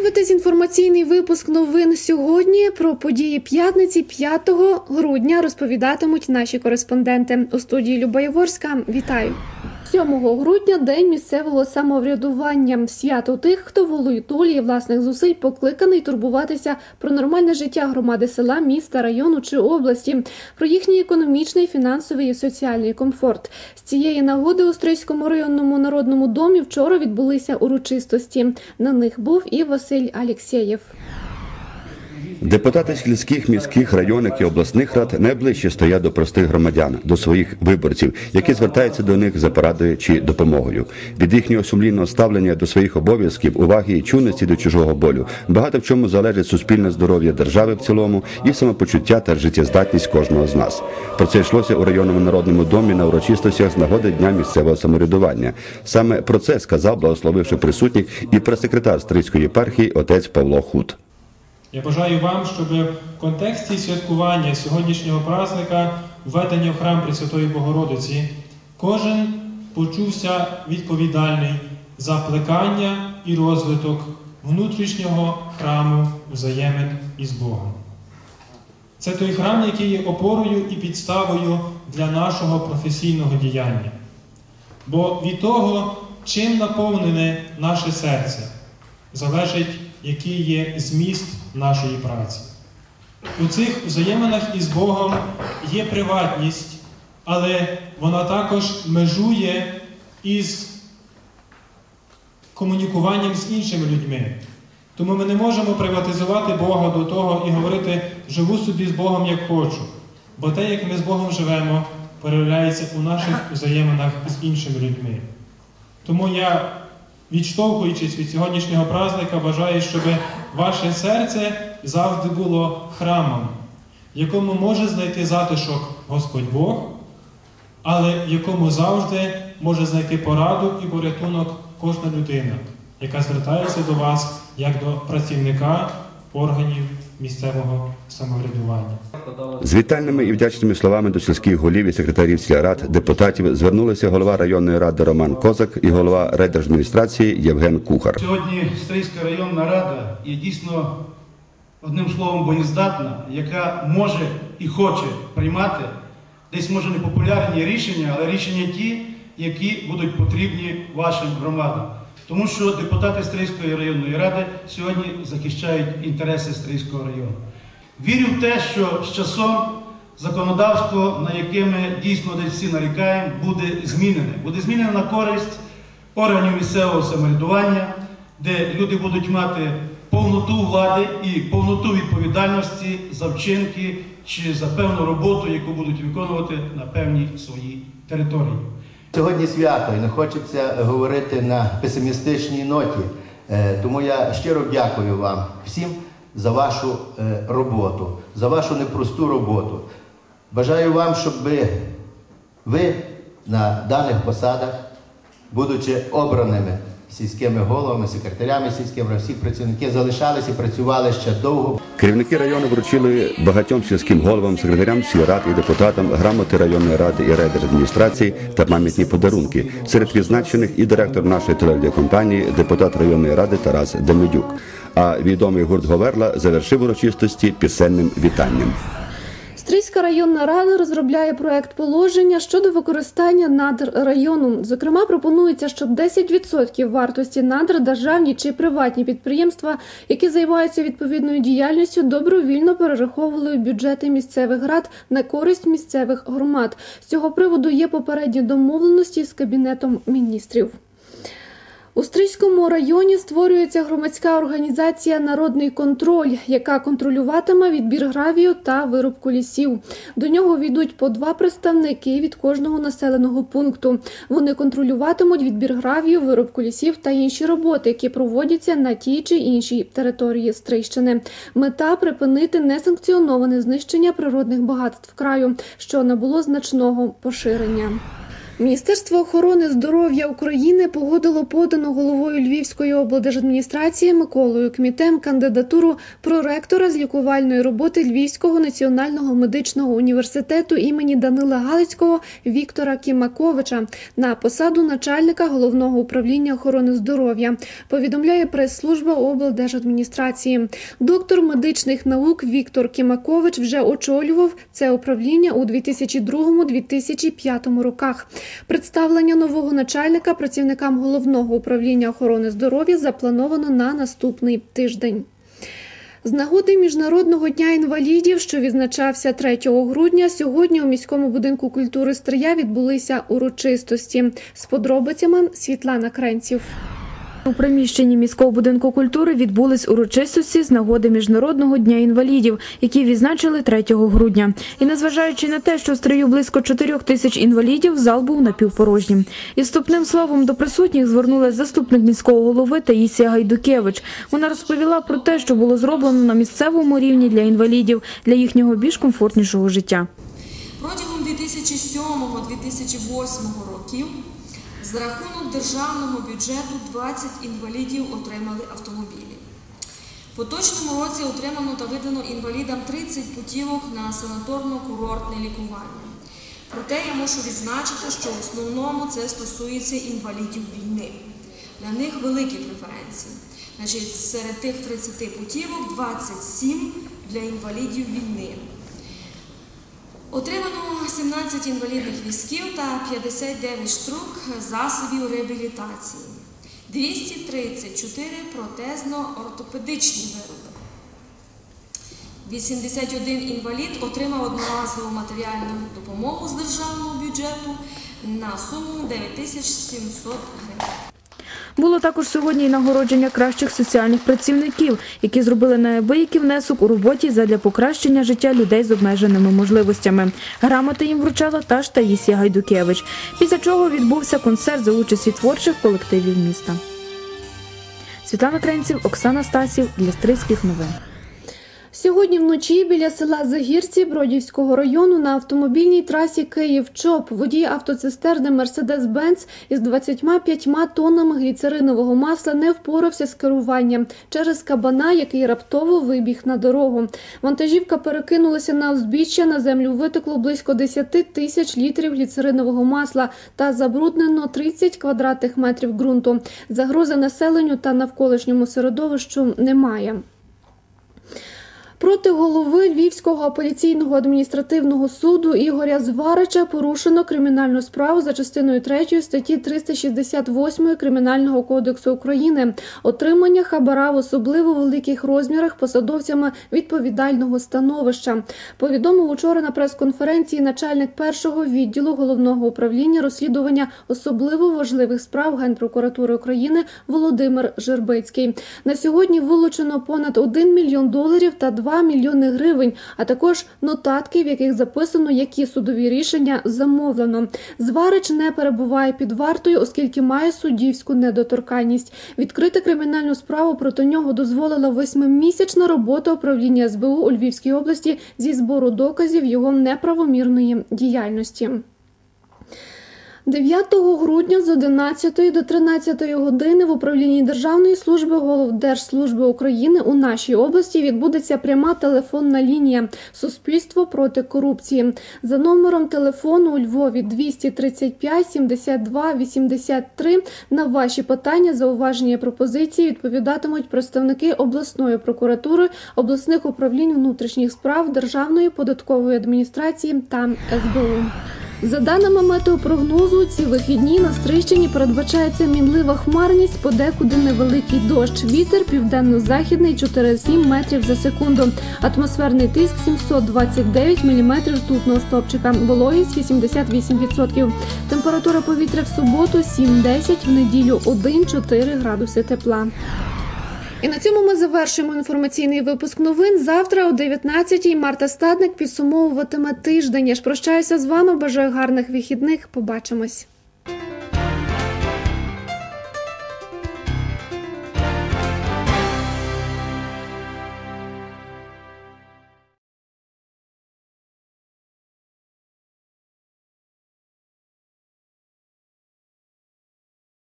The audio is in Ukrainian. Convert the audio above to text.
Дивитесь інформаційний випуск новин сьогодні. Про події п'ятниці 5 грудня розповідатимуть наші кореспонденти у студії Люба Яворська. Вітаю! 7 грудня день місцевого самоврядування. Свято тих, хто волою долі і власних зусиль покликаний турбуватися про нормальне життя громади села, міста, району чи області, про їхній економічний, фінансовий і соціальний комфорт. З цієї нагоди у Стрийському районному народному домі вчора відбулися урочистості. На них був і Василь Алєксєєв. Депутати сільських, міських, районних і обласних рад найближче стоять до простих громадян, до своїх виборців, які звертаються до них за порадою чи допомогою. Від їхнього сумлінного ставлення до своїх обов'язків, уваги і чуності до чужого болю багато в чому залежить суспільне здоров'я держави в цілому і самопочуття та життєздатність кожного з нас. Про це йшлося у районному народному домі на урочистостях з нагоди дня місцевого самоврядування. Саме про це сказав, благословивши присутніх, і прес-секретар Стрийської єпархії отець Павло Худ. Я бажаю вам, щоб в контексті святкування сьогоднішнього праздника, введення в храм Пресвятої Богородиці, кожен почувся відповідальний за плекання і розвиток внутрішнього храму взаємин із Богом. Це той храм, який є опорою і підставою для нашого професійного діяння. Бо від того, чим наповнене наше серце, залежить, який є зміст нашої праці. У цих взаєминах із Богом є приватність, але вона також межує із комунікуванням з іншими людьми. Тому ми не можемо приватизувати Бога до того і говорити живу собі з Богом як хочу. Бо те, як ми з Богом живемо, проявляється у наших взаєминах з іншими людьми. Тому я відштовхуючись від сьогоднішнього праздника, бажаю, щоб ваше серце завжди було храмом, в якому може знайти затишок Господь Бог, але в якому завжди може знайти пораду і порятунок кожна людина, яка звертається до вас як до працівника органів місцевого самоврядування. З вітальними і вдячними словами до сільських голів і секретарів сільрад, депутатів звернулися голова районної ради Роман Козак і голова райдержадміністрації Євген Кухар. Сьогодні Стрийська районна рада є дійсно одним словом боєздатна, яка може і хоче приймати десь може непопулярні рішення, але рішення ті, які будуть потрібні вашим громадам. Тому що депутати Стрийської районної ради сьогодні захищають інтереси Стрийського району. Вірю в те, що з часом законодавство, на яке ми дійсно десь всі нарікаємо, буде змінене. Буде змінене на користь органів місцевого самоврядування, де люди будуть мати повноту влади і повноту відповідальності за вчинки чи за певну роботу, яку будуть виконувати на певній своїй території. Сьогодні свято і не хочеться говорити на песимістичній ноті. Е, Тому я щиро дякую вам всім за вашу е, роботу, за вашу непросту роботу. Бажаю вам, щоб ви, ви на даних посадах, будучи обраними сільськими головами, секретарями сільськими, всі працівники залишалися і працювали ще довго. Керівники району вручили багатьом сільським головам, секретарям сільрад і депутатам грамоти районної ради і райдержадміністрації та пам'ятні подарунки. Серед відзначених і директор нашої телерадіокомпанії, депутат районної ради Тарас Демидюк. А відомий гурт Говерла завершив урочистості пісенним вітанням. Стрийська районна рада розробляє проект положення щодо використання надр району. Зокрема, пропонується, щоб 10% вартості надр державні чи приватні підприємства, які займаються відповідною діяльністю, добровільно перераховували бюджети місцевих рад на користь місцевих громад. З цього приводу є попередні домовленості з кабінетом міністрів. У Стрийському районі створюється громадська організація Народний контроль, яка контролюватиме відбір гравію та вирубку лісів. До нього війдуть по два представники від кожного населеного пункту. Вони контролюватимуть відбір гравію, вирубку лісів та інші роботи, які проводяться на тій чи іншій території Стрийщини. Мета припинити несанкціоноване знищення природних багатств краю, що набуло значного поширення. Міністерство охорони здоров'я України погодило подану головою Львівської облдержадміністрації Миколою Кмітем кандидатуру проректора з лікувальної роботи Львівського національного медичного університету імені Данила Галицького Віктора Кімаковича на посаду начальника головного управління охорони здоров'я. Повідомляє прес-служба облдержадміністрації. Доктор медичних наук Віктор Кімакович вже очолював це управління у 2002-2005 роках. Представлення нового начальника працівникам головного управління охорони здоров'я заплановано на наступний тиждень. З нагоди міжнародного дня інвалідів, що відзначався 3 грудня, сьогодні у міському будинку культури Стрия відбулися урочистості. З подробицями Світлана Кренців. У приміщенні міського будинку культури відбулись урочистості з нагоди міжнародного дня інвалідів, які відзначили 3 грудня. І незважаючи на те, що в стрию близько 4 тисяч інвалідів, зал був напівпорожнім. І вступним словом до присутніх звернулася заступник міського голови Таїсія Гайдукевич. Вона розповіла про те, що було зроблено на місцевому рівні для інвалідів для їхнього більш комфортнішого життя. Протягом 2007-2008 років за рахунок державного бюджету 20 інвалідів отримали автомобілі. Поточному році отримано та видано інвалідам 30 путівок на санаторно-курортне лікування. Проте я мушу відзначити, що в основному це стосується інвалідів війни. Для них великі преференції. Значить, серед тих 30 путівок 27 для інвалідів війни. Отримано 17 інвалідних візків та 59 штук засобів реабілітації, 234 протезно-ортопедичні вироби. 81 інвалід отримав одноразову матеріальну допомогу з державного бюджету на суму 9700 гривень. Було також сьогодні і нагородження кращих соціальних працівників, які зробили неабиякий внесок у роботі задля покращення життя людей з обмеженими можливостями. Грамоти їм вручала та ж Таїсія Гайдукевич. Після чого відбувся концерт за участі творчих колективів міста. Світлана Кренців, Оксана Стасів для новин. Сьогодні вночі біля села Загірці Бродівського району на автомобільній трасі Київ-Чоп водій автоцистерни Мерседес-Бенц із 25 тоннами гліцеринового масла не впорався з керуванням через кабана, який раптово вибіг на дорогу. Вантажівка перекинулася на узбіччя, на землю витекло близько 10 тисяч літрів гліцеринового масла та забруднено 30 квадратних метрів ґрунту. Загрози населенню та навколишньому середовищу немає. Проти голови Львівського апеляційного адміністративного суду Ігоря Зварича порушено кримінальну справу за частиною 3 статті 368 Кримінального кодексу України отримання хабара в особливо великих розмірах посадовцями відповідального становища. Повідомив учора на прес-конференції начальник першого відділу головного управління розслідування особливо важливих справ Генпрокуратури України Володимир Жербицький. На сьогодні вилучено понад 1 мільйон доларів та 2 мільйони гривень, а також нотатки, в яких записано, які судові рішення замовлено. Зварич не перебуває під вартою, оскільки має суддівську недоторканність. Відкрити кримінальну справу проти нього дозволила восьмимісячна робота управління СБУ у Львівській області зі збору доказів його неправомірної діяльності. 9 грудня з 11 до 13 години в управлінні Державної служби Головдержслужби України у нашій області відбудеться пряма телефонна лінія Суспільство проти корупції за номером телефону у Львові 235 72 83 на ваші питання, зауваження і пропозиції відповідатимуть представники обласної прокуратури, обласних управлінь внутрішніх справ, Державної податкової адміністрації та СБУ. За даними метеопрогнозу, ці вихідні на Стрищині передбачається мінлива хмарність, подекуди невеликий дощ. Вітер південно-західний 4,7 метрів за секунду. Атмосферний тиск 729 міліметрів ртутного стопчика. Вологість 88%. Температура повітря в суботу 7-10, в неділю 1-4 градуси тепла. І на цьому ми завершуємо інформаційний випуск новин. Завтра о 19-й Марта Стадник підсумовуватиме тиждень. Я ж прощаюся з вами. Бажаю гарних вихідних. Побачимось.